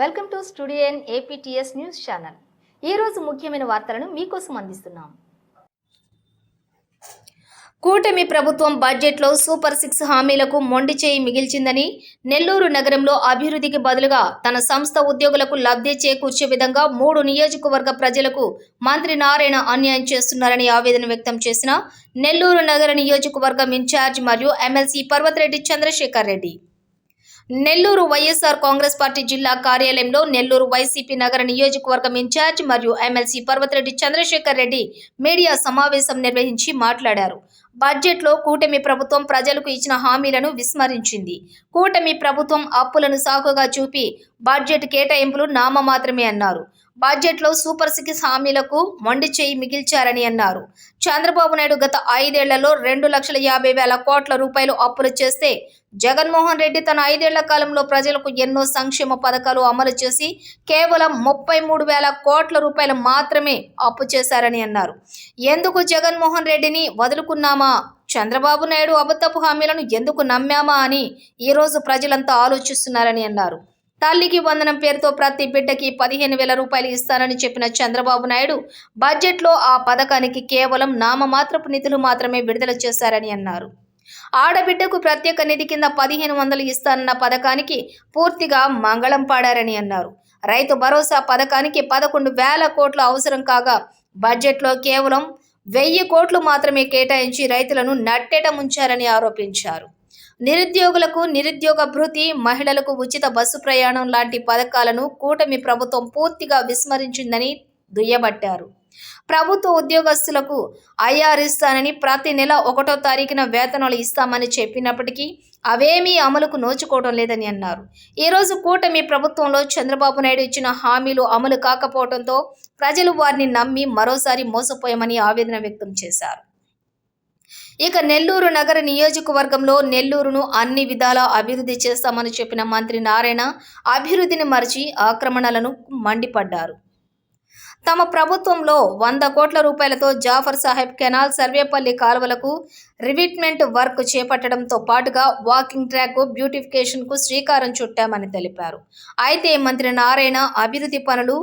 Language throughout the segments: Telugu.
Welcome to studio APTS news channel. ఈరోజు ముఖ్యమైన వార్తలను మీకోసం అందిస్తున్నాం. కూటమి ప్రభుత్వం బడ్జెట్లో సూపర్ సిక్స్ హామీలకు మొండి చేయి మిగిల్చిందని నెల్లూరు నగరంలో అభివృద్ధికి బదులుగా తన సంస్థ ఉద్యోగులకు లబ్ధి చేకూర్చే విధంగా మూడు నియోజకవర్గ ప్రజలకు మంత్రి నారాయణ అన్యాయం చేస్తున్నారని ఆవేదన వ్యక్తం చేసిన నెల్లూరు నగర నియోజకవర్గం ఇన్ఛార్జ్ మరియు ఎమ్మెల్సీ పర్వతరెడ్డి చంద్రశేఖర్ రెడ్డి. నెల్లూరు వైఎస్ఆర్ కాంగ్రెస్ పార్టీ జిల్లా కార్యాలయంలో నెల్లూరు వైసీపీ నగర నియోజకవర్గం ఇన్ఛార్జ్ మరియు ఎమ్మెల్సీ పర్వతిరెడ్డి చంద్రశేఖర్ రెడ్డి మీడియా సమావేశం నిర్వహించి మాట్లాడారు. బడ్జెట్లో కూటమి ప్రభుత్వం ప్రజలకు ఇచ్చిన హామీలను విస్మరించింది. కూటమి ప్రభుత్వం అప్పులను సాకుగా చూపి బడ్జెట్ కేటాయింపులు నామ మాత్రమే అన్నారు. బడ్జెట్లో సూపర్ సిక్స్ హామీలకు మొండి చేయి మిగిల్చారని అన్నారు. చంద్రబాబు నాయుడు గత ఐదేళ్ళలో రెండు లక్షల యాభై వేల కోట్ల రూపాయలు అప్పులు చేస్తే జగన్మోహన్ రెడ్డి తన ఐదేళ్ళ కాలంలో ప్రజలకు ఎన్నో సంక్షేమ పథకాలు అమలు చేసి కేవలం ముప్పై మూడు వేల కోట్ల రూపాయలు మాత్రమే అప్పు చేశారని అన్నారు. ఎందుకు జగన్మోహన్ రెడ్డిని వదులుకున్నామా? చంద్రబాబు నాయుడు అబద్ధపు హామీలను ఎందుకు నమ్మామా అని ఈరోజు ప్రజలంతా ఆలోచిస్తున్నారని అన్నారు. తల్లికి వందనం పేరుతో ప్రతి బిడ్డకి పదిహేను వేల రూపాయలు ఇస్తానని చెప్పిన చంద్రబాబు నాయుడు బడ్జెట్లో ఆ పథకానికి కేవలం నామమాత్రపు నిధులు మాత్రమే విడుదల చేశారని అన్నారు. ఆడబిడ్డకు ప్రత్యేక నిధి కింద పదిహేను వందలు ఇస్తానన్న పథకానికి పూర్తిగా మంగళం పాడారని అన్నారు. రైతు భరోసా పథకానికి పదకొండు వేల కోట్ల అవసరం కాగా బడ్జెట్లో కేవలం వెయ్యి కోట్లు మాత్రమే కేటాయించి రైతులను నట్టేట ముంచారని ఆరోపించారు. నిరుద్యోగులకు నిరుద్యోగ భృతి మహిళలకు ఉచిత బస్సు ప్రయాణం లాంటి పథకాలను కూటమి ప్రభుత్వం పూర్తిగా విస్మరించిందని దుయ్యబట్టారు. ప్రభుత్వ ఉద్యోగస్తులకు ఐఆర్ ఇస్తానని ప్రతి నెల ఒకటో తారీఖున వేతనాలు ఇస్తామని చెప్పినప్పటికీ అవేమీ అమలుకు నోచుకోవడం లేదని అన్నారు. ఈరోజు కూటమి ప్రభుత్వంలో చంద్రబాబు నాయుడు ఇచ్చిన హామీలు అమలు కాకపోవడంతో ప్రజలు వారిని నమ్మి మరోసారి మోసపోయామని ఆవేదన వ్యక్తం చేశారు. ఇక నెల్లూరు నగర నియోజకవర్గంలో నెల్లూరును అన్ని విధాలా అభివృద్ధి చేస్తామని చెప్పిన మంత్రి నారాయణ అభివృద్ధిని మరిచి ఆక్రమణలను మండిపడ్డారు. తమ ప్రభుత్వంలో వంద కోట్ల రూపాయలతో జాఫర్ సాహెబ్ కెనాల్ సర్వేపల్లి కాలువలకు రివిట్మెంట్ వర్క్ చేపట్టడంతో పాటుగా వాకింగ్ ట్రాక్ బ్యూటిఫికేషన్కు శ్రీకారం చుట్టామని తెలిపారు. అయితే మంత్రి నారాయణ అభివృద్ధి పనులు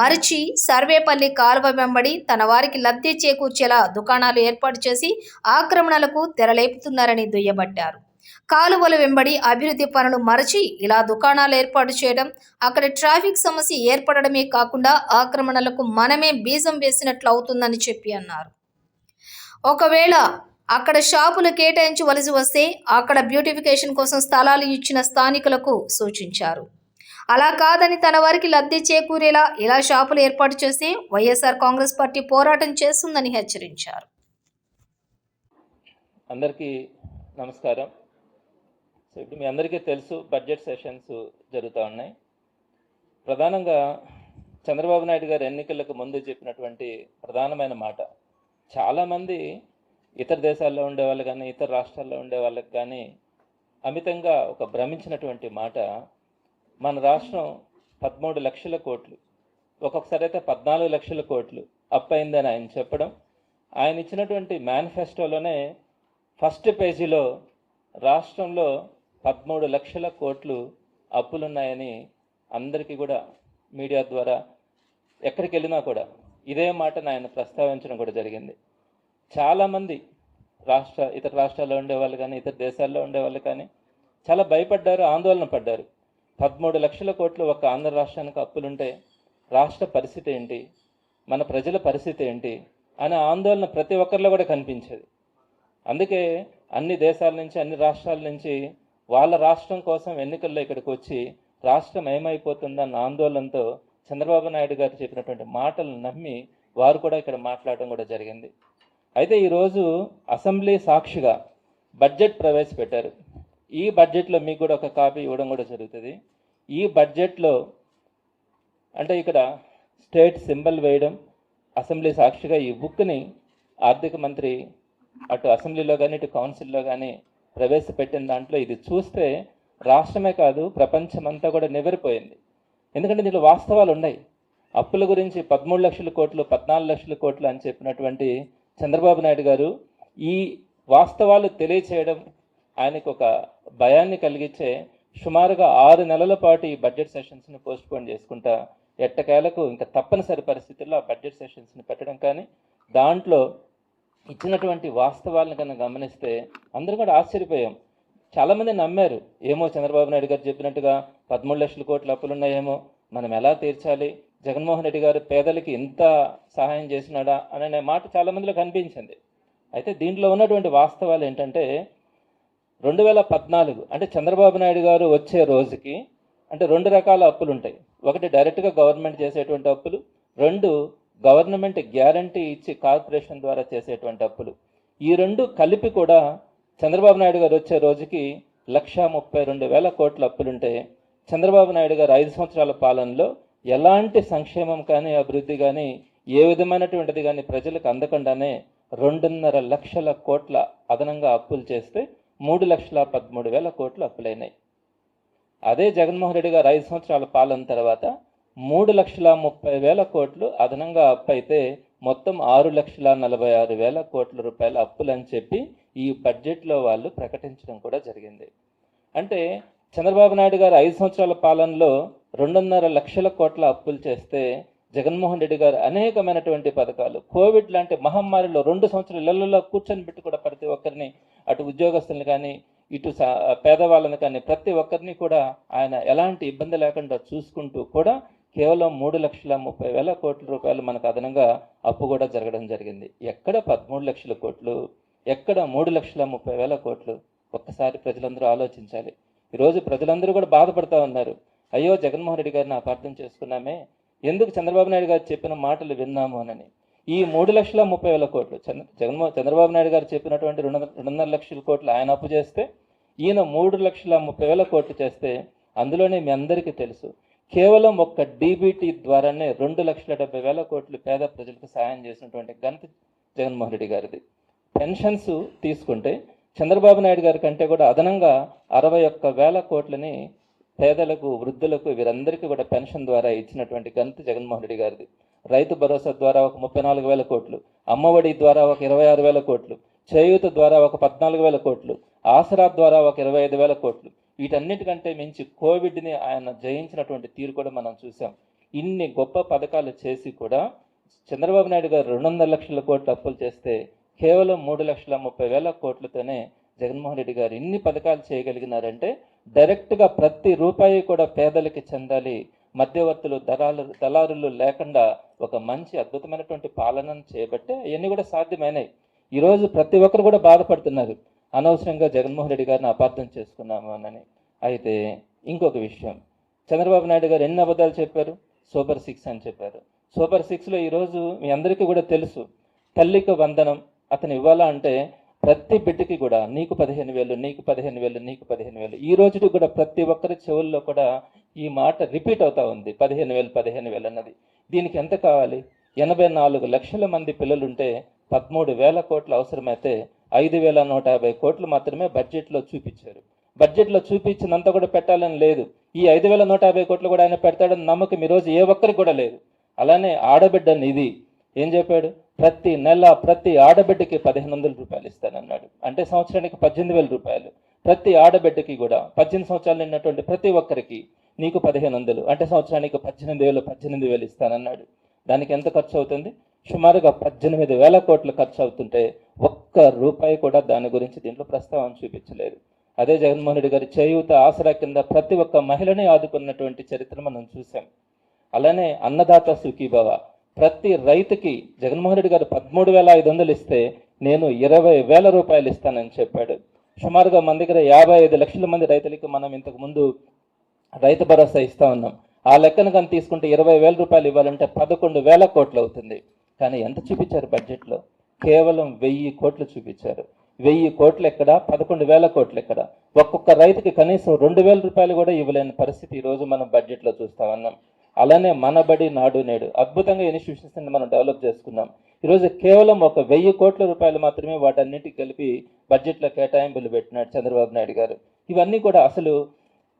మరిచి సర్వేపల్లి కాలువ వెంబడి తన వారికి లబ్ధి చేకూర్చేలా దుకాణాలు ఏర్పాటు చేసి ఆక్రమణలకు తెరలేపుతున్నారని దుయ్యబట్టారు. కాలువల వెంబడి అభివృద్ధి పనులు మరచి ఇలా దుకాణాలు ఏర్పాటు చేయడం అక్కడ ట్రాఫిక్ సమస్య ఏర్పడడమే కాకుండా ఆక్రమణలకు మనమే బీజం వేసినట్లు అవుతుందని చెప్పి అన్నారు. ఒకవేళ అక్కడ షాపులు కేటాయించవలసి వస్తే అక్కడ బ్యూటిఫికేషన్ కోసం స్థలాలు ఇచ్చిన స్థానికులకు సూచించారు. అలా కాదని తన వారికి లబ్ధి చేకూరేలా ఇలా షాపులు ఏర్పాటు చేసి వైఎస్ఆర్ కాంగ్రెస్ పార్టీ పోరాటం చేస్తుందని హెచ్చరించారు. అందరికీ నమస్కారం. సో ఇప్పుడు మీ అందరికీ తెలుసు బడ్జెట్ సెషన్స్ జరుగుతూ ఉన్నాయి. ప్రధానంగా చంద్రబాబు నాయుడు గారు ఎన్నికలకు ముందు చెప్పినటువంటి ప్రధానమైన మాట చాలామంది ఇతర దేశాల్లో ఉండే వాళ్ళు కానీ ఇతర రాష్ట్రాల్లో ఉండే వాళ్ళకి కానీ అమితంగా ఒక భ్రమించినటువంటి మాట మన రాష్ట్రం పదమూడు లక్షల కోట్లు ఒక్కొక్కసారి అయితే పద్నాలుగు లక్షల కోట్లు అప్ అయిందని ఆయన చెప్పడం ఆయన ఇచ్చినటువంటి మేనిఫెస్టోలోనే ఫస్ట్ పేజీలో రాష్ట్రంలో పదమూడు లక్షల కోట్లు అప్పులున్నాయని అందరికీ కూడా మీడియా ద్వారా ఎక్కడికి వెళ్ళినా కూడా ఇదే మాటను ఆయన ప్రస్తావించడం కూడా జరిగింది. చాలామంది రాష్ట్ర ఇతర రాష్ట్రాల్లో ఉండేవాళ్ళు కానీ ఇతర దేశాల్లో ఉండేవాళ్ళు కానీ చాలా భయపడ్డారు ఆందోళన పడ్డారు. పదమూడు లక్షల కోట్లు ఒక ఆంధ్ర రాష్ట్రానికి అప్పులుంటే రాష్ట్ర పరిస్థితి ఏంటి? మన ప్రజల పరిస్థితి ఏంటి? అనే ఆందోళన ప్రతి ఒక్కరిలో కూడా కనిపించేది. అందుకే అన్ని దేశాల నుంచి అన్ని రాష్ట్రాల నుంచి వాళ్ళ రాష్ట్రం కోసం ఎన్నికల్లో ఇక్కడికి వచ్చి రాష్ట్రం ఏమైపోతుందన్న ఆందోళనతో చంద్రబాబు నాయుడు గారు చెప్పినటువంటి మాటలను నమ్మి వారు కూడా ఇక్కడ మాట్లాడడం కూడా జరిగింది. అయితే ఈరోజు అసెంబ్లీ సాక్షిగా బడ్జెట్ ప్రవేశపెట్టారు. ఈ బడ్జెట్లో మీకు కూడా ఒక కాపీ ఇవ్వడం కూడా జరుగుతుంది. ఈ బడ్జెట్లో అంటే ఇక్కడ స్టేట్ సింబల్ వేయడం అసెంబ్లీ సాక్షిగా ఈ బుక్ని ఆర్థిక మంత్రి అటు అసెంబ్లీలో కానీ ఇటు కౌన్సిల్లో కానీ ప్రవేశపెట్టిన దాంట్లో ఇది చూస్తే రాష్ట్రమే కాదు ప్రపంచమంతా కూడా నివరిపోయింది ఎందుకంటే దీంట్లో వాస్తవాలు ఉన్నాయి. అప్పుల గురించి పదమూడు లక్షల కోట్లు పద్నాలుగు లక్షల కోట్లు అని చెప్పినటువంటి చంద్రబాబు నాయుడు గారు ఈ వాస్తవాలు తెలియచేయడం ఆయనకు ఒక భయాన్ని కలిగించే సుమారుగా ఆరు నెలల పాటు ఈ బడ్జెట్ సెషన్స్ని పోస్ట్పోన్ చేసుకుంటా ఎట్టకేలకు ఇంకా తప్పనిసరి పరిస్థితుల్లో ఆ బడ్జెట్ సెషన్స్ని పెట్టడం కానీ దాంట్లో ఇచ్చినటువంటి వాస్తవాలను కన్నా గమనిస్తే అందరూ కూడా ఆశ్చర్యపోయాం. చాలామంది నమ్మారు ఏమో చంద్రబాబు నాయుడు గారు చెప్పినట్టుగా పదమూడు లక్షల కోట్ల అప్పులు ఉన్నాయేమో మనం ఎలా తీర్చాలి జగన్మోహన్ రెడ్డి గారు పేదలకి ఇంత సహాయం చేసినాడా అనే మాట చాలామందిలో కనిపించింది. అయితే దీంట్లో ఉన్నటువంటి వాస్తవాలు ఏంటంటే రెండు వేల పద్నాలుగు అంటే చంద్రబాబు నాయుడు గారు వచ్చే రోజుకి అంటే రెండు రకాల అప్పులు ఉంటాయి ఒకటి డైరెక్ట్గా గవర్నమెంట్ చేసేటువంటి అప్పులు రెండు గవర్నమెంట్ గ్యారంటీ ఇచ్చి కార్పొరేషన్ ద్వారా చేసేటువంటి అప్పులు. ఈ రెండు కలిపి కూడా చంద్రబాబు నాయుడు గారు వచ్చే రోజుకి లక్ష ముప్పై రెండు వేల కోట్ల అప్పులుంటే చంద్రబాబు నాయుడు గారు ఐదు సంవత్సరాల పాలనలో ఎలాంటి సంక్షేమం కానీ అభివృద్ధి కానీ ఏ విధమైనటువంటిది కానీ ప్రజలకు అందకుండానే రెండున్నర లక్షల కోట్ల అదనంగా అప్పులు చేస్తే మూడు లక్షల పదమూడు వేల కోట్లు అప్పులైనాయి. అదే జగన్మోహన్ రెడ్డి గారు ఐదు సంవత్సరాల పాలన తర్వాత మూడు లక్షల ముప్పై వేల కోట్లు అదనంగా అప్పు అయితే మొత్తం ఆరు లక్షల నలభై ఆరు వేల కోట్ల రూపాయల అప్పులు అని చెప్పి ఈ బడ్జెట్లో వాళ్ళు ప్రకటించడం కూడా జరిగింది. అంటే చంద్రబాబు నాయుడు గారు ఐదు సంవత్సరాల పాలనలో రెండున్నర లక్షల కోట్ల అప్పులు చేస్తే జగన్మోహన్ రెడ్డి గారు అనేకమైనటువంటి పథకాలు కోవిడ్ లాంటి మహమ్మారిలో రెండు సంవత్సరాల ఇళ్ళలో కూర్చొని పెట్టి కూడా ప్రతి ఒక్కరిని అటు ఉద్యోగస్తుల్ని కానీ ఇటు సా- పేదవాళ్ళని కానీ ప్రతి ఒక్కరిని కూడా ఆయన ఎలాంటి ఇబ్బంది లేకుండా చూసుకుంటూ కూడా కేవలం మూడు లక్షల ముప్పై వేల కోట్ల రూపాయలు మనకు అదనంగా అప్పు కూడా జరగడం జరిగింది. ఎక్కడ పదమూడు లక్షల కోట్లు ఎక్కడ మూడు లక్షల ముప్పై వేల కోట్లు? ఒక్కసారి ప్రజలందరూ ఆలోచించాలి. ఈరోజు ప్రజలందరూ కూడా బాధపడుతూ ఉన్నారు. అయ్యో జగన్మోహన్ రెడ్డి గారిని అపార్థం చేసుకున్నామే? ఎందుకు చంద్రబాబు నాయుడు గారు చెప్పిన మాటలు విన్నాము అని. ఈ మూడు లక్షల ముప్పై వేల కోట్లు చంద్ర జగన్మోహన్ చంద్రబాబు నాయుడు గారు చెప్పినటువంటి రెండు రెండున్నర లక్షల కోట్లు ఆయన అప్పు చేస్తే ఈయన మూడు లక్షల ముప్పై వేల కోట్లు చేస్తే అందులోనే మీ అందరికీ తెలుసు. కేవలం ఒక్క డీబీటీ ద్వారానే రెండు లక్షల డెబ్బై వేల కోట్లు పేద ప్రజలకు సహాయం చేసినటువంటి ఘనత జగన్మోహన్ రెడ్డి గారిది. పెన్షన్స్ తీసుకుంటే చంద్రబాబు నాయుడు గారి కంటే కూడా అదనంగా అరవై ఒక్క వేల కోట్లని పేదలకు వృద్ధులకు వీరందరికీ కూడా పెన్షన్ ద్వారా ఇచ్చినటువంటి ఘనత జగన్మోహన్ రెడ్డి గారిది. రైతు భరోసా ద్వారా ఒక ముప్పై నాలుగు వేల కోట్లు అమ్మఒడి ద్వారా ఒక ఇరవై ఆరు వేల కోట్లు చేయూత ద్వారా ఒక పద్నాలుగు వేల కోట్లు ఆసరా ద్వారా ఒక ఇరవై ఐదు వేల కోట్లు వీటన్నిటికంటే మించి కోవిడ్ని ఆయన జయించినటువంటి తీరు కూడా మనం చూసాం. ఇన్ని గొప్ప పథకాలు చేసి కూడా చంద్రబాబు నాయుడు గారు రెండు వందల లక్షల కోట్లు అప్పులు చేస్తే కేవలం మూడు లక్షల ముప్పై వేల కోట్లతోనే జగన్మోహన్ రెడ్డి గారు ఇన్ని పథకాలు చేయగలిగినారంటే డైరెక్ట్గా ప్రతి రూపాయి కూడా పేదలకి చెందాలి మధ్యవర్తులు దళాలు దళారులు లేకుండా ఒక మంచి అద్భుతమైనటువంటి పాలనను చేయబట్టే అవన్నీ కూడా సాధ్యమైనాయి. ఈరోజు ప్రతి ఒక్కరు కూడా బాధపడుతున్నారు. అనవసరంగా జగన్మోహన్ రెడ్డి గారిని అపార్థం చేసుకున్నాము అని అయితే ఇంకొక విషయం. చంద్రబాబు నాయుడు గారు ఎన్ని అబద్ధాలు చెప్పారు? సూపర్ సిక్స్ అని చెప్పారు. సూపర్ సిక్స్లో ఈరోజు మీ అందరికీ కూడా తెలుసు. తల్లికి వందనం అతను ఇవ్వాలా అంటే ప్రతి బిడ్డకి కూడా నీకు పదిహేను వేలు నీకు పదిహేను వేలు నీకు పదిహేను వేలు. ఈ రోజుకి కూడా ప్రతి ఒక్కరి చెవుల్లో కూడా ఈ మాట రిపీట్ అవుతా ఉంది. పదిహేను వేలు పదిహేను వేలు అన్నది. దీనికి ఎంత కావాలి? ఎనభై నాలుగు లక్షల మంది పిల్లలుంటే పదమూడు వేల కోట్లు అవసరమైతే ఐదు వేల నూట యాభై కోట్లు మాత్రమే బడ్జెట్లో చూపించారు. బడ్జెట్లో చూపించినంత కూడా పెట్టాలని లేదు. ఈ ఐదు వేల నూట యాభై కోట్లు కూడా ఆయన పెడతాడని నమ్మకం ఈరోజు ఏ ఒక్కరికి కూడా లేదు. అలానే ఆడబిడ్డ నిధి ఏం చెప్పాడు? ప్రతి నెల ప్రతి ఆడబిడ్డకి పదిహేను వందల రూపాయలు ఇస్తానన్నాడు. అంటే సంవత్సరానికి పద్దెనిమిది వేల రూపాయలు. ప్రతి ఆడబిడ్డకి కూడా పద్దెనిమిది సంవత్సరాలు నిన్నటువంటి ప్రతి ఒక్కరికి నీకు పదిహేను వందలు. అంటే సంవత్సరానికి పద్దెనిమిది వేలు పద్దెనిమిది వేలు ఇస్తానన్నాడు. దానికి ఎంత ఖర్చు అవుతుంది? సుమారుగా పద్దెనిమిది వేల కోట్లు ఖర్చు అవుతుంటే ఒక్క రూపాయి కూడా దాని గురించి దీంట్లో ప్రస్తావన చూపించలేదు. అదే జగన్మోహన్ రెడ్డి గారి చేయూత ఆసరా కింద ప్రతి ఒక్క మహిళని ఆదుకున్నటువంటి చరిత్ర మనం చూసాం అలానే అన్నదాత సుఖీభవ. ప్రతి రైతుకి జగన్మోహన్ రెడ్డి గారు పదమూడు వేల ఐదు వందలు ఇస్తే నేను ఇరవై వేల రూపాయలు ఇస్తానని చెప్పాడు. సుమారుగా మన దగ్గర యాభై ఐదు లక్షల మంది రైతులకి మనం ఇంతకు ముందు రైతు భరోసా ఇస్తా ఉన్నాం. ఆ లెక్కను కానీ తీసుకుంటే ఇరవై వేల రూపాయలు ఇవ్వాలంటే పదకొండు వేల కోట్లు అవుతుంది. కానీ ఎంత చూపించారు బడ్జెట్లో? కేవలం వెయ్యి కోట్లు చూపించారు. వెయ్యి కోట్లు ఎక్కడ పదకొండు వేల కోట్లు ఎక్కడ ఒక్కొక్క రైతుకి కనీసం రెండు వేల రూపాయలు కూడా ఇవ్వలేని పరిస్థితి ఈరోజు మనం బడ్జెట్లో చూస్తా ఉన్నాం. అలానే మనబడి నాడు నేడు. అద్భుతంగా ఇన్స్టిట్యూషన్స్ని మనం డెవలప్ చేసుకున్నాం. ఈరోజు కేవలం ఒక వెయ్యి కోట్ల రూపాయలు మాత్రమే వాటన్నిటికి కలిపి బడ్జెట్లో కేటాయింపులు పెట్టినాడు చంద్రబాబు నాయుడు గారు. ఇవన్నీ కూడా అసలు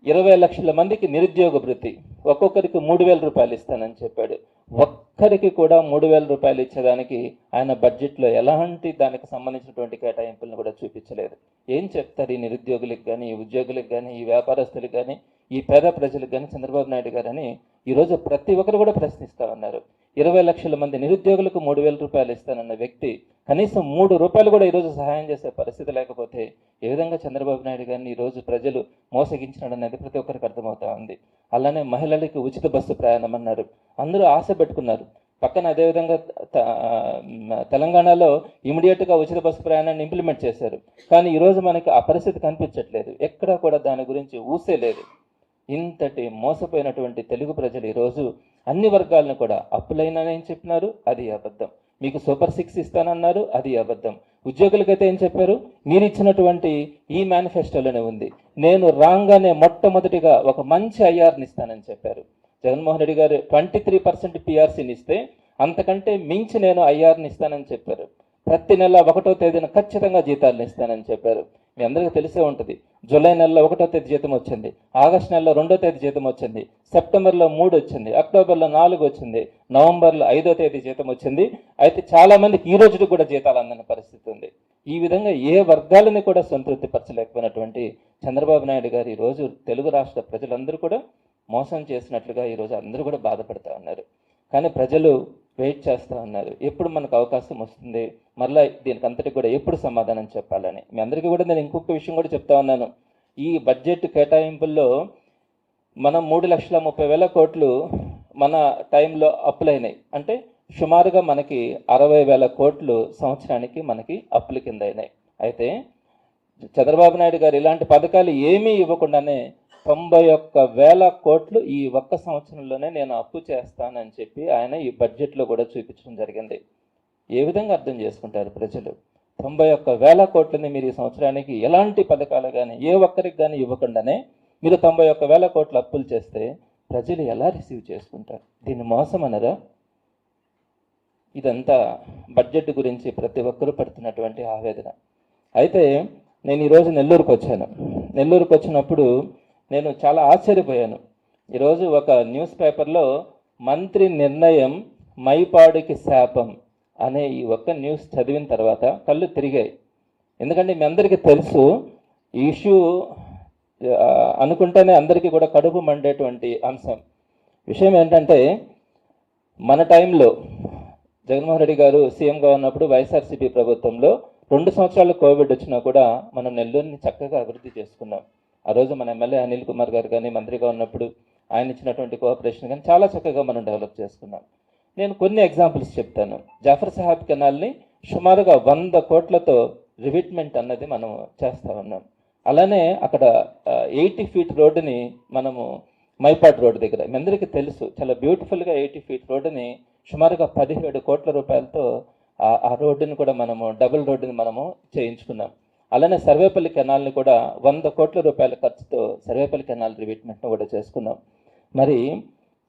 ఇరవై లక్షల మందికి నిరుద్యోగ వృత్తి. ఒక్కొక్కరికి మూడు వేల రూపాయలు ఇస్తానని చెప్పాడు. ఒక్కరికి కూడా మూడు వేల రూపాయలు ఇచ్చేదానికి ఆయన బడ్జెట్లో ఎలాంటి దానికి సంబంధించినటువంటి కేటాయింపులను కూడా చూపించలేదు. ఏం చెప్తారు ఈ నిరుద్యోగులకు కానీ ఈ ఉద్యోగులకు కానీ ఈ వ్యాపారస్తులకు కానీ ఈ పేద ప్రజలకు కానీ చంద్రబాబు నాయుడు గారని ఈరోజు ప్రతి ఒక్కరు కూడా ప్రశ్నిస్తా ఉన్నారు. ఇరవై లక్షల మంది నిరుద్యోగులకు మూడు వేల రూపాయలు ఇస్తానన్న వ్యక్తి కనీసం మూడు రూపాయలు కూడా ఈరోజు సహాయం చేసే పరిస్థితి లేకపోతే ఏ విధంగా చంద్రబాబు నాయుడు గారిని ఈరోజు ప్రజలు మోసగించినాడు అనేది ప్రతి ఒక్కరికి అర్థమవుతా ఉంది. అలానే మహిళ పిల్లలకి ఉచిత బస్సు ప్రయాణం అన్నారు అందరూ ఆశ పెట్టుకున్నారు. పక్కన అదేవిధంగా తెలంగాణలో ఇమీడియట్గా ఉచిత బస్సు ప్రయాణాన్ని ఇంప్లిమెంట్ చేశారు. కానీ ఈరోజు మనకి ఆ పరిస్థితి కనిపించట్లేదు. ఎక్కడా కూడా దాని గురించి ఊసే లేదు. ఇంతటి మోసపోయినటువంటి తెలుగు ప్రజలు ఈరోజు అన్ని వర్గాలను కూడా అప్పులైనని చెప్పినారు. అది అబద్ధం. మీకు సూపర్ సిక్స్ ఇస్తానన్నారు. అది అబద్ధం. ఉద్యోగులకైతే ఏం చెప్పారు? మీరు ఇచ్చినటువంటి ఈ మేనిఫెస్టోలోనే ఉంది. నేను రాగానే మొట్టమొదటిగా ఒక మంచి ఐఆర్ని ఇస్తానని చెప్పారు. జగన్మోహన్ రెడ్డి గారు ట్వంటీ త్రీ పర్సెంట్ పిఆర్సీని ఇస్తే అంతకంటే మించి నేను ఐఆర్ని ఇస్తానని చెప్పారు. ప్రతి నెల ఒకటో తేదీన ఖచ్చితంగా జీతాలను ఇస్తానని చెప్పారు. మీ అందరికీ తెలిసే ఉంటుంది. జూలై నెలలో ఒకటో తేదీ జీతం వచ్చింది. ఆగస్ట్ నెలలో రెండో తేదీ జీతం వచ్చింది. సెప్టెంబర్లో మూడు వచ్చింది. అక్టోబర్లో నాలుగు వచ్చింది. నవంబర్లో ఐదో తేదీ జీతం వచ్చింది. అయితే చాలామందికి ఈ రోజుకి కూడా జీతాలు అందని పరిస్థితి ఉంది. ఈ విధంగా ఏ వర్గాలని కూడా సంతృప్తి పరచలేకపోయినటువంటి చంద్రబాబు నాయుడు గారు ఈరోజు రోజు తెలుగు రాష్ట్ర ప్రజలందరూ కూడా మోసం చేసినట్లుగా ఈరోజు అందరూ కూడా బాధపడుతూ ఉన్నారు. కానీ ప్రజలు వెయిట్ చేస్తూ ఉన్నారు. ఎప్పుడు మనకు అవకాశం వస్తుంది? మరలా దీనికి అంతటికి కూడా ఎప్పుడు సమాధానం చెప్పాలని. మీ అందరికీ కూడా నేను ఇంకొక విషయం కూడా చెప్తా ఉన్నాను. ఈ బడ్జెట్ కేటాయింపుల్లో మనం మూడు లక్షల ముప్పై వేల కోట్లు మన టైంలో అప్పులైనాయి అంటే సుమారుగా మనకి అరవై వేల కోట్లు సంవత్సరానికి మనకి అప్పుల కింద అయినాయి. అయితే చంద్రబాబు నాయుడు గారు ఇలాంటి పథకాలు ఏమీ ఇవ్వకుండానే తొంభై ఒక్క వేల కోట్లు ఈ ఒక్క సంవత్సరంలోనే నేను అప్పు చేస్తానని చెప్పి ఆయన ఈ బడ్జెట్లో కూడా చూపించడం జరిగింది. ఏ విధంగా అర్థం చేసుకుంటారు ప్రజలు? తొంభై ఒక్క వేల కోట్లని మీరు ఈ సంవత్సరానికి ఎలాంటి పథకాలు కానీ ఏ ఒక్కరికి కానీ ఇవ్వకుండానే మీరు తొంభై ఒక్క వేల కోట్లు అప్పులు చేస్తే ప్రజలు ఎలా రిసీవ్ చేసుకుంటారు? దీన్ని మోసం అనరా? ఇదంతా బడ్జెట్ గురించి ప్రతి ఒక్కరూ పడుతున్నటువంటి ఆవేదన. అయితే నేను ఈరోజు నెల్లూరుకు వచ్చాను. నెల్లూరుకు వచ్చినప్పుడు నేను చాలా ఆశ్చర్యపోయాను. ఈరోజు ఒక న్యూస్ పేపర్లో మంత్రి నిర్ణయం మైపాడుకి శాపం. అనే ఈ ఒక్క న్యూస్ చదివిన తర్వాత కళ్ళు తిరిగాయి. ఎందుకంటే మీ అందరికీ తెలుసు ఈ ఇష్యూ అనుకుంటేనే అందరికీ కూడా కడుపు మండేటువంటి అంశం. విషయం ఏంటంటే మన టైంలో జగన్మోహన్ రెడ్డి గారు సీఎంగా ఉన్నప్పుడు వైఎస్ఆర్సీపీ ప్రభుత్వంలో రెండు సంవత్సరాలు కోవిడ్ వచ్చినా కూడా మనం నెల్లూరుని చక్కగా అభివృద్ధి చేసుకున్నాం. ఆ రోజు మన ఎమ్మెల్యే అనిల్ కుమార్ గారు కానీ మంత్రిగా ఉన్నప్పుడు ఆయన ఇచ్చినటువంటి కోఆపరేషన్ కానీ చాలా చక్కగా మనం డెవలప్ చేసుకున్నాం. నేను కొన్ని ఎగ్జాంపుల్స్ చెప్తాను. జాఫర్ సాహెబ్ కెనాల్ని సుమారుగా వంద కోట్లతో రివిట్మెంట్ అన్నది మనం చేస్తా ఉన్నాం. అలానే అక్కడ ఎయిటీ ఫీట్ రోడ్డుని మనము మైపాడ్ రోడ్ దగ్గర మీ అందరికీ తెలుసు చాలా బ్యూటిఫుల్గా ఎయిటీ ఫీట్ రోడ్డుని సుమారుగా పదిహేడు కోట్ల రూపాయలతో ఆ- ఆ రోడ్డుని కూడా మనము డబుల్ రోడ్డుని మనము చేయించుకున్నాం. అలానే సర్వేపల్లి కెనాల్ని కూడా వంద కోట్ల రూపాయల ఖర్చుతో సర్వేపల్లి కెనాల్ రివిట్మెంట్ను కూడా చేసుకున్నాం. మరి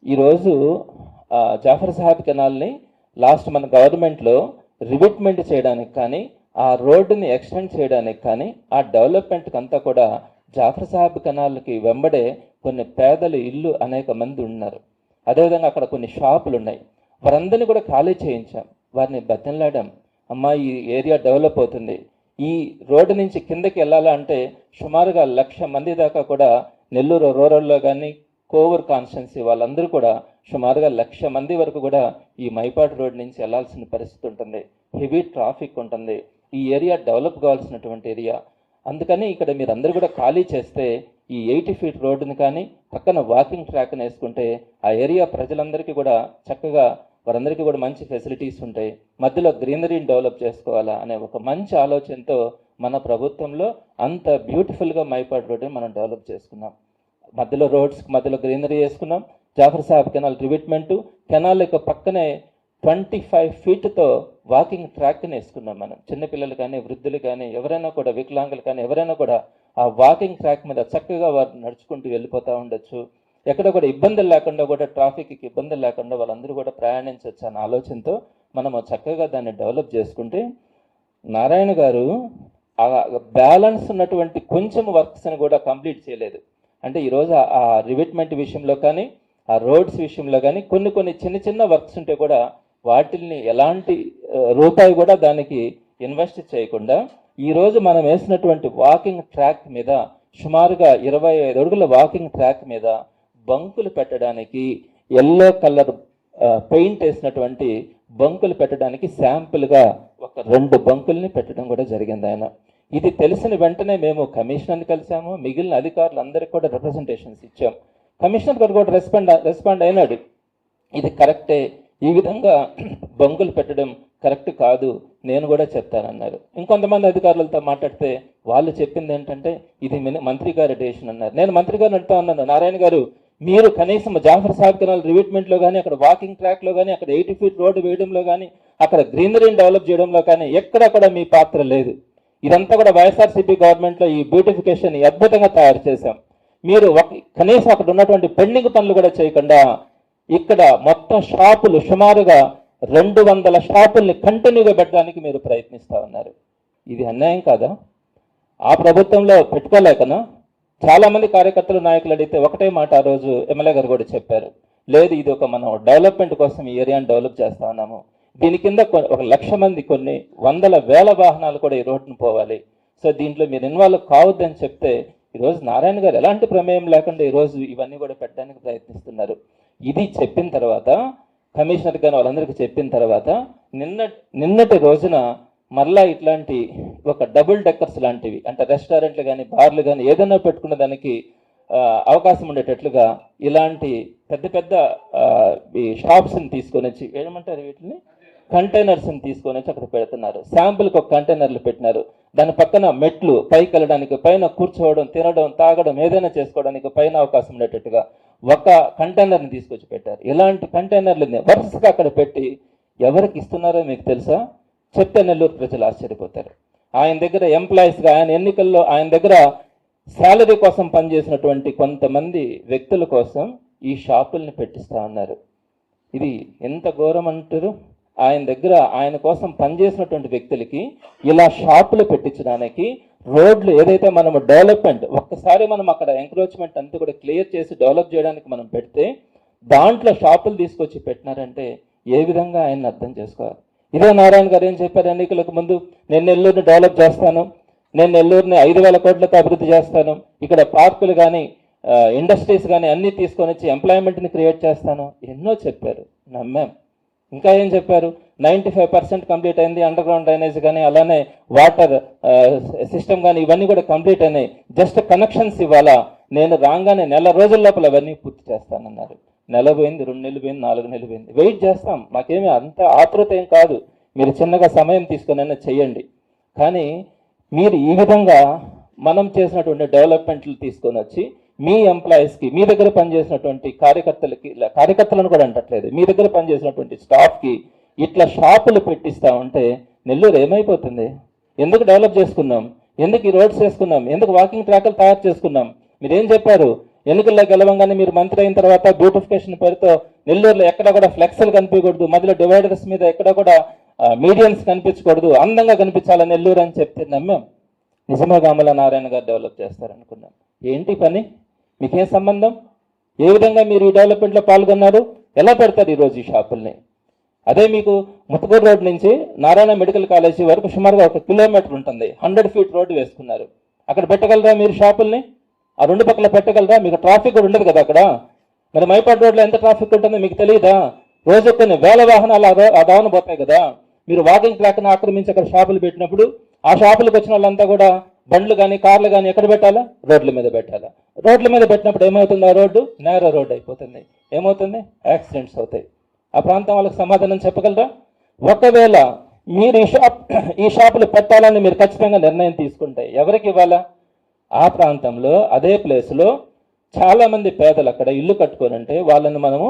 ఈరోజు జాఫర్ సాహెబ్ కెనాల్ని లాస్ట్ మన గవర్నమెంట్లో రివిట్మెంట్ చేయడానికి కానీ ఆ రోడ్డుని ఎక్స్టెండ్ చేయడానికి కానీ ఆ డెవలప్మెంట్కి అంతా కూడా జాఫర్ సాహెబ్ కెనాల్కి వెంబడే కొన్ని పేదలు ఇల్లు అనేక మంది ఉన్నారు. అదేవిధంగా అక్కడ కొన్ని షాపులు ఉన్నాయి వారందరినీ కూడా ఖాళీ చేయించాం. వారిని బతినలాడాం అమ్మా ఈ ఏరియా డెవలప్ అవుతుంది. ఈ రోడ్డు నుంచి కిందకి వెళ్ళాలంటే సుమారుగా లక్ష మంది దాకా కూడా నెల్లూరు రూరల్లో కానీ కోవూర్ కాన్స్టెన్సీ వాళ్ళందరూ కూడా సుమారుగా లక్ష మంది వరకు కూడా ఈ మైపాడు రోడ్ నుంచి వెళ్ళాల్సిన పరిస్థితి ఉంటుంది. హెవీ ట్రాఫిక్ ఉంటుంది. ఈ ఏరియా డెవలప్ కావాల్సినటువంటి ఏరియా. అందుకని ఇక్కడ మీరు అందరూ కూడా ఖాళీ చేస్తే ఈ ఎయిటీ ఫీట్ రోడ్డుని కానీ పక్కన వాకింగ్ ట్రాక్ని వేసుకుంటే ఆ ఏరియా ప్రజలందరికీ కూడా చక్కగా వారందరికీ కూడా మంచి ఫెసిలిటీస్ ఉంటాయి. మధ్యలో గ్రీనరీని డెవలప్ చేసుకోవాలా అనే ఒక మంచి ఆలోచనతో మన ప్రభుత్వంలో అంత బ్యూటిఫుల్గా మైపాడ్ రోడ్డుని మనం డెవలప్ చేసుకున్నాం. మధ్యలో రోడ్స్ మధ్యలో గ్రీనరీ వేసుకున్నాం. Jafar Saheb canal revetment canal యొక్క పక్కనే ట్వంటీ ఫైవ్ ఫీట్తో వాకింగ్ ట్రాక్ని వేసుకున్నాం మనం. చిన్నపిల్లలు కానీ వృద్ధులు కానీ ఎవరైనా కూడా వికలాంగులు కానీ ఎవరైనా కూడా ఆ వాకింగ్ ట్రాక్ మీద చక్కగా వారు నడుచుకుంటూ వెళ్ళిపోతూ ఉండొచ్చు. ఎక్కడ కూడా ఇబ్బందులు లేకుండా కూడా ట్రాఫిక్కి ఇబ్బందులు లేకుండా వాళ్ళందరూ కూడా ప్రయాణించవచ్చు అన్న ఆలోచనతో మనము చక్కగా దాన్ని డెవలప్ చేసుకుంటే నారాయణ గారు ఆ బ్యాలెన్స్ ఉన్నటువంటి కొంచెం వర్క్స్ని కూడా కంప్లీట్ చేయలేదు. అంటే ఈరోజు ఆ- రివిట్మెంట్ విషయంలో కానీ ఆ రోడ్స్ విషయంలో కానీ కొన్ని కొన్ని చిన్న చిన్న వర్క్స్ ఉంటే కూడా వాటిల్ని ఎలాంటి రూపాయి కూడా దానికి ఇన్వెస్ట్ చేయకుండా ఈరోజు మనం వేసినటువంటి వాకింగ్ ట్రాక్ మీద సుమారుగా ఇరవై ఐదు అడుగుల వాకింగ్ ట్రాక్ మీద బంకులు పెట్టడానికి ఎల్లో కలర్ పెయింట్ వేసినటువంటి బంకులు పెట్టడానికి శాంపుల్గా ఒక రెండు బంకుల్ని పెట్టడం కూడా జరిగింది ఆయన. ఇది తెలిసిన వెంటనే మేము కమిషనర్ని కలిసాము మిగిలిన అధికారులందరికీ కూడా రిప్రజెంటేషన్స్ ఇచ్చాం. కమిషనర్ గారు కూడా రెస్పాండ్ రెస్పాండ్ అయినాడు. ఇది కరెక్టే ఈ విధంగా బొంగులు పెట్టడం కరెక్ట్ కాదు నేను కూడా చెప్తానన్నారు. ఇంకొంతమంది అధికారులతో మాట్లాడితే వాళ్ళు చెప్పింది ఏంటంటే ఇది మంత్రి గారి డెసిషన్ అన్నారు. నేను మంత్రి గారిని అడుగుతా ఉన్నాను. నారాయణ గారు మీరు కనీసం జాఫర్ సాహబ్ కెనాల్ రివిట్మెంట్లో కానీ అక్కడ వాకింగ్ ట్రాక్లో కానీ అక్కడ ఎయిటీ ఫీట్ రోడ్డు వేయడంలో కానీ అక్కడ గ్రీనరీని డెవలప్ చేయడంలో కానీ ఎక్కడ కూడా మీ పాత్ర లేదు. ఇదంతా కూడా వైఎస్ఆర్సీపీ గవర్నమెంట్లో ఈ బ్యూటిఫికేషన్ అద్భుతంగా తయారు చేశాం. మీరు ఒక కనీసం అక్కడ ఉన్నటువంటి పెండింగ్ పనులు కూడా చేయకుండా ఇక్కడ మొత్తం షాపులు సుమారుగా రెండు వందల షాపుల్ని కంటిన్యూగా పెట్టడానికి మీరు ప్రయత్నిస్తా ఉన్నారు. ఇది అన్యాయం కాదా? ఆ ప్రభుత్వంలో పెట్టుకోలేకనా? చాలామంది కార్యకర్తలు నాయకులు అడిగితే ఒకటే మాట ఆ రోజు ఎమ్మెల్యే గారు కూడా చెప్పారు. లేదు ఇది ఒక మనం డెవలప్మెంట్ కోసం ఈ ఏరియాని డెవలప్ చేస్తా ఉన్నాము. దీని కింద ఒక లక్ష మంది కొన్ని వందల వేల వాహనాలు కూడా ఈ రోడ్డును పోవాలి. సో దీంట్లో మీరు ఇన్వాల్వ్ కావద్దని చెప్తే ఈరోజు నారాయణ గారు ఎలాంటి ప్రమేయం లేకుండా ఈరోజు ఇవన్నీ కూడా పెట్టడానికి ప్రయత్నిస్తున్నారు. ఇది చెప్పిన తర్వాత కమిషనర్ గారు వాళ్ళందరికీ చెప్పిన తర్వాత నిన్న నిన్నటి రోజున మరలా ఇట్లాంటి ఒక డబుల్ డెక్కర్స్ లాంటివి అంటే రెస్టారెంట్లు కానీ బార్లు కానీ ఏదైనా పెట్టుకున్న దానికి అవకాశం ఉండేటట్లుగా ఇలాంటి పెద్ద పెద్ద ఈ షాప్స్ని తీసుకొని వచ్చి ఏమంటారు వీటిని? కంటైనర్స్ని తీసుకొని వచ్చి అక్కడ పెడుతున్నారు శాంపుల్కి ఒక కంటైనర్లు పెట్టినారు. దాని పక్కన మెట్లు పైకి వెళ్ళడానికి పైన కూర్చోవడం తినడం తాగడం ఏదైనా చేసుకోవడానికి పైన అవకాశం ఉండేటట్టుగా ఒక కంటైనర్ని తీసుకొచ్చి పెట్టారు. ఇలాంటి కంటైనర్లు వరుసగా అక్కడ పెట్టి ఎవరికి ఇస్తున్నారో మీకు తెలుసా? చెప్తే నెల్లూరు ప్రజలు ఆశ్చర్యపోతారు. ఆయన దగ్గర ఎంప్లాయీస్గా ఆయన ఎన్నికల్లో ఆయన దగ్గర శాలరీ కోసం పనిచేసినటువంటి కొంతమంది వ్యక్తుల కోసం ఈ షాపుల్ని పెట్టిస్తా ఉన్నారు ఇది ఎంత ఘోరం అంటారు? ఆయన దగ్గర ఆయన కోసం పనిచేసినటువంటి వ్యక్తులకి ఇలా షాపులు పెట్టించడానికి రోడ్లు ఏదైతే మనము డెవలప్మెంట్ ఒక్కసారి మనం అక్కడ ఎంక్రోచ్మెంట్ అంతా కూడా క్లియర్ చేసి డెవలప్ చేయడానికి మనం పెడితే దాంట్లో షాపులు తీసుకొచ్చి పెట్టినారంటే ఏ విధంగా ఆయన అర్థం చేసుకోవాలి? ఇదే నారాయణ గారు ఏం చెప్పారు? ఎన్నికలకు ముందు నేను నెల్లూరుని డెవలప్ చేస్తాను నేను నెల్లూరుని ఐదు వేల కోట్లతో అభివృద్ధి చేస్తాను ఇక్కడ పార్కులు కానీ ఇండస్ట్రీస్ కానీ అన్నీ తీసుకొని వచ్చి ఎంప్లాయ్మెంట్ని క్రియేట్ చేస్తాను. ఎన్నో చెప్పారు. నమ్మాం. ఇంకా ఏం చెప్పారు? నైంటీ ఫైవ్ పర్సెంట్ కంప్లీట్ అయింది అండర్ గ్రౌండ్ డ్రైనేజ్ కానీ అలానే వాటర్ సిస్టమ్ కానీ ఇవన్నీ కూడా కంప్లీట్ అయినాయి. జస్ట్ కనెక్షన్స్ ఇవ్వాలా? నేను రాగానే నెల రోజుల లోపల అవన్నీ పూర్తి చేస్తానన్నారు. నెల పోయింది రెండు నెలలు పోయింది నాలుగు నెలలు పోయింది. వెయిట్ చేస్తాం. మాకేమీ అంత ఆతృత ఏం కాదు. మీరు చిన్నగా సమయం తీసుకునైనా అయినా చేయండి. కానీ మీరు ఈ విధంగా మనం చేసినటువంటి డెవలప్మెంట్లు తీసుకొని వచ్చి మీ ఎంప్లాయీస్కి మీ దగ్గర పనిచేసినటువంటి కార్యకర్తలకి ఇలా కార్యకర్తలను కూడా అంటట్లేదు. మీ దగ్గర పనిచేసినటువంటి స్టాఫ్కి ఇట్లా షాపులు పెట్టిస్తా ఉంటే నెల్లూరు ఏమైపోతుంది? ఎందుకు డెవలప్ చేసుకున్నాం? ఎందుకు ఈ రోడ్స్ చేసుకున్నాం ఎందుకు వాకింగ్ ట్రాక్లు తయారు చేసుకున్నాం? మీరేం చెప్పారు? ఎన్నికల్లో గెలవంగానే మీరు మంత్రి అయిన తర్వాత బ్యూటిఫికేషన్ పేరుతో నెల్లూరులో ఎక్కడ కూడా ఫ్లెక్స్లు కనిపించకూడదు మధ్యలో డివైడర్స్ మీద ఎక్కడ కూడా మీడియన్స్ కనిపించకూడదు అందంగా కనిపించాలి నెల్లూరు అని చెప్తే నమ్మాం. నిజమే గామల నారాయణ గారు డెవలప్ చేస్తారనుకున్నాం. ఏంటి పని? మీకేం సంబంధం? ఏ విధంగా మీరు ఈ డెవలప్మెంట్లో పాల్గొన్నారు? ఎలా పెడతారు ఈరోజు ఈ షాపుల్ని? అదే మీకు ముత్తగూరు రోడ్ నుంచి నారాయణ మెడికల్ కాలేజీ వరకు సుమారుగా ఒక కిలోమీటర్ ఉంటుంది. హండ్రెడ్ ఫీట్ రోడ్డు వేసుకున్నారు. అక్కడ పెట్టగలరా మీరు షాపుల్ని? ఆ రెండు పక్కల పెట్టగలరా? మీకు ట్రాఫిక్ కూడా ఉండదు కదా అక్కడ. మరి మైపాడు రోడ్లో ఎంత ట్రాఫిక్ ఉంటుందో మీకు తెలియదా రోజు కొన్ని వేల వాహనాలు ఆ దావన పోతాయి కదా. మీరు వాకింగ్ ట్రాక్ను ఆక్రమించి అక్కడ షాపులు పెట్టినప్పుడు ఆ షాపులకు వచ్చిన వాళ్ళంతా కూడా బండ్లు కానీ కార్లు కానీ ఎక్కడ పెట్టాలా? రోడ్ల మీద పెట్టాలా? రోడ్ల మీద పెట్టినప్పుడు ఏమవుతుంది? ఆ రోడ్డు నేరో రోడ్డు అయిపోతుంది. ఏమవుతుంది? యాక్సిడెంట్స్ అవుతాయి. ఆ ప్రాంతం వాళ్ళకి సమాధానం చెప్పగలరా? ఒకవేళ మీరు ఈ షాప్ ఈ షాపులు పెట్టాలని మీరు ఖచ్చితంగా నిర్ణయం తీసుకుంటే ఎవరికి ఇవ్వాలా? ఆ ప్రాంతంలో అదే ప్లేస్లో చాలామంది పేదలు అక్కడ ఇల్లు కట్టుకొని ఉంటే వాళ్ళని మనము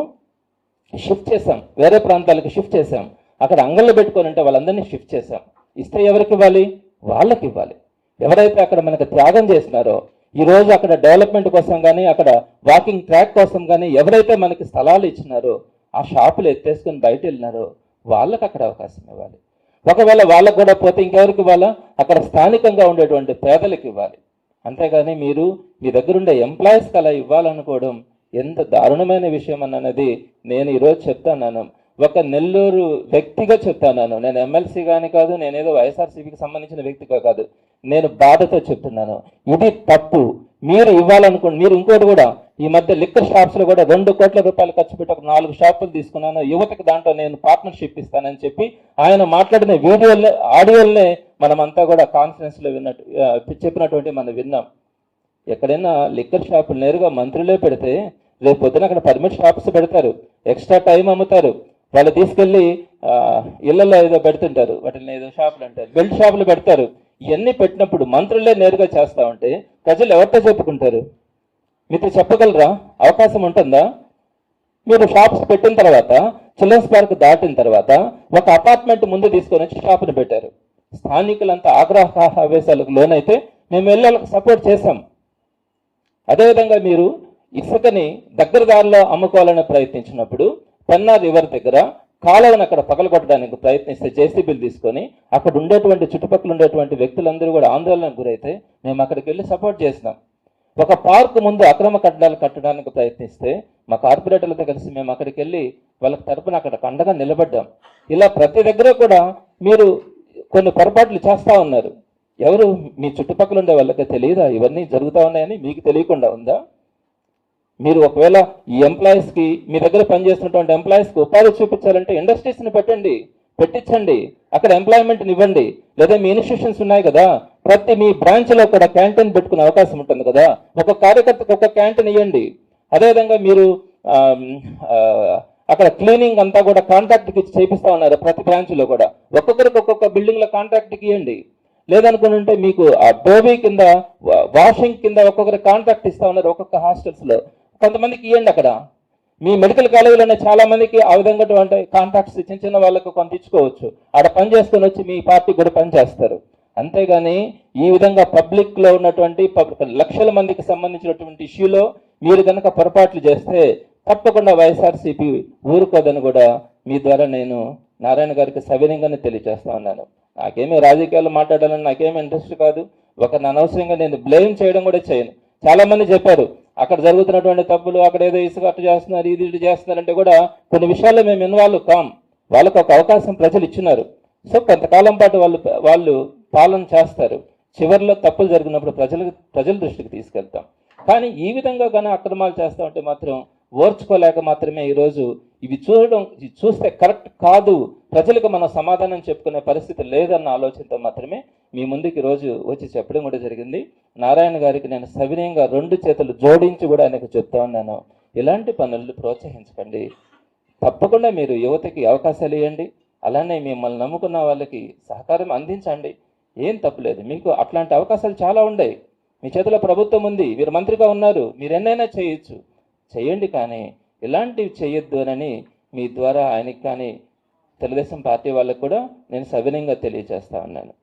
షిఫ్ట్ చేసాం వేరే ప్రాంతాలకు షిఫ్ట్ చేసాం అక్కడ అంగళ్ళు పెట్టుకొని ఉంటే వాళ్ళందరినీ షిఫ్ట్ చేసాం ఇస్తే ఎవరికి ఇవ్వాలి? వాళ్ళకి ఇవ్వాలి. ఎవరైతే అక్కడ మనకు త్యాగం చేసినారో ఈరోజు అక్కడ డెవలప్మెంట్ కోసం కానీ అక్కడ వాకింగ్ ట్రాక్ కోసం కానీ ఎవరైతే మనకి స్థలాలు ఇచ్చినారో ఆ షాపులు ఎత్తేసుకొని బయట వెళ్ళినారో వాళ్ళకి అక్కడ అవకాశం ఇవ్వాలి. ఒకవేళ వాళ్ళకు కూడా పోతే ఇంకెవరికి ఇవ్వాలా? అక్కడ స్థానికంగా ఉండేటువంటి పేదలకు ఇవ్వాలి. అంతేగాని మీరు మీ దగ్గరుండే ఎంప్లాయీస్కి అలా ఇవ్వాలనుకోవడం ఎంత దారుణమైన విషయం అన్నది నేను ఈరోజు చెప్తాను ఒక నెల్లూరు వ్యక్తిగా చెప్తాను నేను. ఎమ్మెల్సీ కానీ కాదు నేనేదో వైఎస్ఆర్సీపీకి సంబంధించిన వ్యక్తిగా కాదు. నేను బాధతో చెప్తున్నాను. ఇది తప్పు. మీరు ఇవ్వాలనుకోండి మీరు ఇంకోటి కూడా ఈ మధ్య లిక్కర్ షాప్స్లో కూడా రెండు కోట్ల రూపాయలు ఖర్చు పెట్టి ఒక నాలుగు షాపులు తీసుకున్నాను. యువతకు దాంట్లో నేను పార్ట్నర్షిప్ ఇస్తానని చెప్పి ఆయన మాట్లాడిన వీడియోలే ఆడియోలనే మనమంతా కూడా కాన్ఫరెన్స్లో విన్నట్టు చెప్పినటువంటి మనం విన్నాం. ఎక్కడైనా లిక్కర్ షాపులు నేరుగా మంత్రులే పెడితే రేపు పొద్దున అక్కడ పర్మిట్ షాప్స్ పెడతారు. ఎక్స్ట్రా టైం అమ్ముతారు. వాళ్ళు తీసుకెళ్ళి ఇళ్ళలో ఏదో పెడుతుంటారు. వాటిని ఏదో షాపులు అంటారు. బెల్ట్ షాపులు పెడతారు. ఇవన్నీ పెట్టినప్పుడు మంత్రులే నేరుగా చేస్తా ఉంటే ప్రజలు ఎవరితో చెప్పుకుంటారు? మీతో చెప్పగలరా? అవకాశం ఉంటుందా? మీరు షాప్స్ పెట్టిన తర్వాత చిల్డ్రన్స్ పార్క్ దాటిన తర్వాత ఒక అపార్ట్మెంట్ ముందు తీసుకొని వచ్చి షాప్ని పెట్టారు. స్థానికులంతా ఆగ్రహ ఆవేశాలకు లోనైతే మేము వెళ్ళి సపోర్ట్ చేశాం. అదేవిధంగా మీరు ఇసుకని దగ్గర దారిలో అమ్ముకోవాలని ప్రయత్నించినప్పుడు పెన్నా రివర్ దగ్గర? కాలువను అక్కడ పగలగొట్టడానికి ప్రయత్నిస్తే జేసీబీలు తీసుకొని అక్కడ ఉండేటువంటి చుట్టుపక్కల ఉండేటువంటి వ్యక్తులందరూ కూడా ఆందోళనకు గురైతే మేము అక్కడికి వెళ్ళి సపోర్ట్ చేసినాం. ఒక పార్క్ ముందు అక్రమ కట్టడాలు కట్టడానికి ప్రయత్నిస్తే మా కార్పొరేటర్లతో కలిసి మేము అక్కడికి వెళ్ళి వాళ్ళకి తరపున అక్కడ కండగా నిలబడ్డాం. ఇలా ప్రతి దగ్గర కూడా మీరు కొన్ని పొరపాట్లు చేస్తూ ఉన్నారు. ఎవరు మీ చుట్టుపక్కల ఉండే వాళ్ళకి తెలియదా? ఇవన్నీ జరుగుతూ ఉన్నాయని మీకు తెలియకుండా ఉందా? మీరు ఒకవేళ ఈ ఎంప్లాయీస్కి మీ దగ్గర పనిచేస్తున్నటువంటి ఎంప్లాయీస్కి ఉపాధి చూపించాలంటే ఇండస్ట్రీస్ని పెట్టండి పెట్టించండి. అక్కడ ఎంప్లాయ్మెంట్ని ఇవ్వండి. లేదా మీ ఇన్స్టిట్యూషన్స్ ఉన్నాయి కదా ప్రతి మీ బ్రాంచ్లో కూడా క్యాంటీన్ పెట్టుకునే అవకాశం ఉంటుంది కదా. ఒక కార్యకర్తకు ఒక క్యాంటీన్ ఇవ్వండి. అదేవిధంగా మీరు అక్కడ క్లీనింగ్ అంతా కూడా కాంట్రాక్ట్కి కి చేపిస్తా ఉన్నారు ప్రతి బ్రాంచ్లో కూడా. ఒక్కొక్కరికి ఒక్కొక్క బిల్డింగ్లో కాంట్రాక్ట్కి కాంట్రాక్ట్ ఇవ్వండి. లేదనుకుంటే మీకు ఆ డోబీ కింద వా- వాషింగ్ కింద ఒక్కొక్కరి కాంట్రాక్ట్ ఇస్తా ఉన్నారు ఒక్కొక్క హాస్టల్స్లో కొంతమందికి ఇవ్వండి అక్కడ. మీ మెడికల్ కాలేజీలోనే చాలా మందికి ఆ విధంగా కాంట్రాక్ట్స్ చిన్న చిన్న వాళ్ళకు కొంత ఇచ్చుకోవచ్చు. ఆడ పని చేసుకొని వచ్చి మీ పార్టీ కూడా పని చేస్తారు. అంతేగాని ఈ విధంగా పబ్లిక్లో ఉన్నటువంటి లక్షల మందికి సంబంధించినటువంటి ఇష్యూలో మీరు కనుక పొరపాట్లు చేస్తే తప్పకుండా వైఎస్ఆర్సీపీ ఊరుకోదని కూడా మీ ద్వారా నేను నారాయణ గారికి సవినీయంగానే తెలియజేస్తా ఉన్నాను. నాకేమీ రాజకీయాలు మాట్లాడాలని నాకేమీ ఇంట్రెస్ట్ కాదు. ఒక అనవసరంగా నేను బ్లేమ్ చేయడం కూడా చేయను. చాలా మంది చెప్పారు అక్కడ జరుగుతున్నటువంటి తప్పులు అక్కడ ఏదో ఇసుకట్టు చేస్తున్నారు ఇది ఇటు చేస్తున్నారంటే కూడా కొన్ని విషయాల్లో మేము ఇన్వాల్వ్ కాం. వాళ్ళకు ఒక అవకాశం ప్రజలు ఇచ్చినారు. సో కొంతకాలం పాటు వాళ్ళు వాళ్ళు పాలన చేస్తారు. చివరిలో తప్పులు జరిగినప్పుడు ప్రజలకు ప్రజల దృష్టికి తీసుకెళ్తాం. కానీ ఈ విధంగా కానీ అక్రమాలు చేస్తామంటే మాత్రం ఓర్చుకోలేక మాత్రమే ఈరోజు ఇవి చూడడం ఇది చూస్తే కరెక్ట్ కాదు. ప్రజలకు మనం సమాధానం చెప్పుకునే పరిస్థితి లేదన్న ఆలోచనతో మాత్రమే మీ ముందుకు రోజు వచ్చి చెప్పడం కూడా జరిగింది. నారాయణ గారికి నేను సవినయంగా రెండు చేతులు జోడించి కూడా ఆయనకు చెప్తా ఉన్నాను. ఇలాంటి పనులు ప్రోత్సహించకండి. తప్పకుండా మీరు యువతకి అవకాశాలు ఇవ్వండి. అలానే మిమ్మల్ని నమ్ముకున్న వాళ్ళకి సహకారం అందించండి. ఏం తప్పులేదు మీకు అట్లాంటి అవకాశాలు చాలా ఉన్నాయి. మీ చేతిలో ప్రభుత్వం ఉంది. మీరు మంత్రిగా ఉన్నారు. మీరు ఎన్నైనా చేయొచ్చు. చేయండి కానీ ఇలాంటివి చేయొద్దు అని మీ ద్వారా ఆయనకి కానీ తెలుగుదేశం పార్టీ వాళ్ళకు కూడా నేను సవినయంగా తెలియజేస్తా ఉన్నాను.